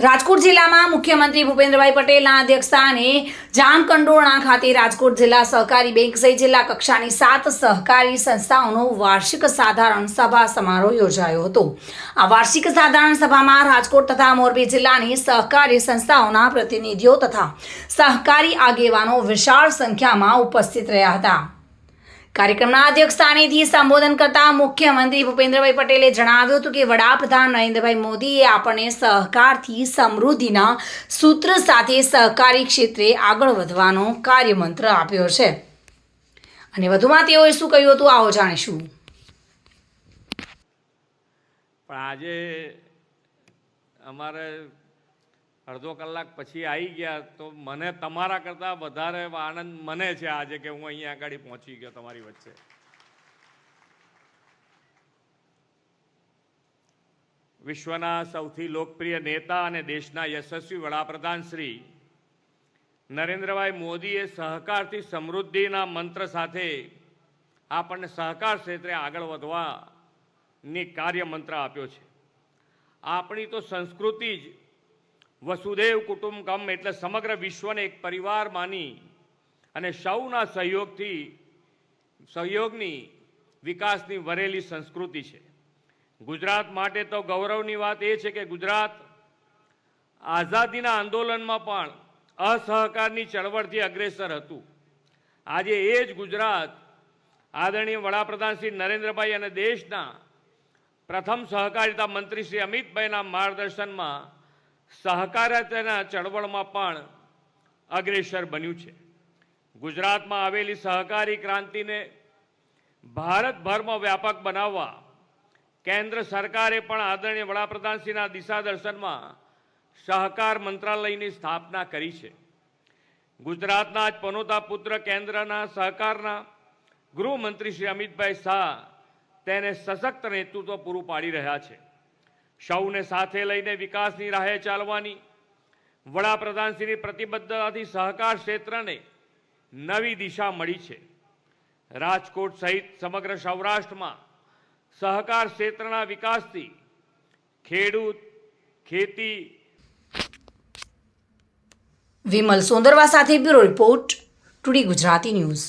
રાજકોટ જિલ્લામાં મુખ્યમંત્રી ભૂપેન્દ્રભાઈ પટેલના અધ્યક્ષસ્થાને જામકંડોરણા ખાતે રાજકોટ જિલ્લા સહકારી બેંક સહિત જિલ્લા કક્ષાની સાત સહકારી સંસ્થાઓનો વાર્ષિક સાધારણ સભા સમારોહ યોજાયો હતો. આ વાર્ષિક સાધારણ સભામાં રાજકોટ તથા મોરબી જિલ્લાની સહકારી સંસ્થાઓના પ્રતિનિધિઓ તથા સહકારી આગેવાનો વિશાળ સંખ્યામાં ઉપસ્થિત રહ્યા હતા. કાર્યક્રમના અધ્યક્ષસ્થાનેથી સંબોધન કરતા મુખ્યમંત્રી ભૂપેન્દ્રભાઈ પટેલે જણાવ્યું હતું કે વડાપ્રધાન નરેન્દ્રભાઈ મોદીએ આપણને સહકારથી સમૃદ્ધિના સૂત્ર સાથે સહકારી ક્ષેત્રે આગળ વધવાનો કાર્યમંત્ર આપ્યો છે. અને વધુમાં તેઓએ શું કહ્યું હતું આવો જાણીશું. પણ આજે અમારે અડધો કલાક પછી આવી ગયા તો મને તમારા કરતાં વધારે આનંદ મને છે આજે કે હું અહીંયા આગળ પહોંચી ગયો તમારી વચ્ચે. વિશ્વના સૌથી લોકપ્રિય નેતા અને દેશના યશસ્વી વડાપ્રધાન શ્રી નરેન્દ્રભાઈ મોદીએ સહકારથી સમૃદ્ધિના મંત્ર સાથે આપણને સહકાર ક્ષેત્રે આગળ વધવાની કાર્યમંત્ર આપ્યો છે. આપણી તો સંસ્કૃતિ જ વસુદેવ કુટુંબકમ એટલે સમગ્ર વિશ્વને એક પરિવાર માની અને સૌના સહયોગથી, સહયોગની વિકાસની વરેલી સંસ્કૃતિ છે. ગુજરાત માટે તો ગૌરવની વાત એ છે કે ગુજરાત આઝાદીના આંદોલનમાં પણ અસહકારની ચળવળથી અગ્રેસર હતું. આજે એ જ ગુજરાત આદરણીય વડાપ્રધાન શ્રી નરેન્દ્રભાઈ અને દેશના પ્રથમ સહકારિતા મંત્રી શ્રી અમિતભાઈના માર્ગદર્શનમાં સહકારિતાના ચળવળમાં પણ અગ્રેસર બન્યું છે. ગુજરાતમાં આવેલી સહકારી ક્રાંતિને ભારતભરમાં વ્યાપક બનાવવા કેન્દ્ર સરકારે પણ આદરણીય વડાપ્રધાનશ્રીના દિશાદર્શનમાં સહકાર મંત્રાલયની સ્થાપના કરી છે. ગુજરાતના જ પનોતા પુત્ર કેન્દ્રના સહકારના ગૃહમંત્રી શ્રી અમિતભાઈ શાહ તેને સશક્ત નેતૃત્વ પૂરું પાડી રહ્યા છે. સૌને સાથે લઈને વિકાસની રાહે ચાલવાની વડાપ્રધાનશ્રીની પ્રતિબદ્ધતાથી સહકાર ક્ષેત્રને નવી દિશા મળી છે. રાજકોટ સહિત સમગ્ર સૌરાષ્ટ્રમાં સહકાર ક્ષેત્રના વિકાસથી ખેડૂત, ખેતી વિમલ સોંદરવા સાથે bureau report today Gujarati news.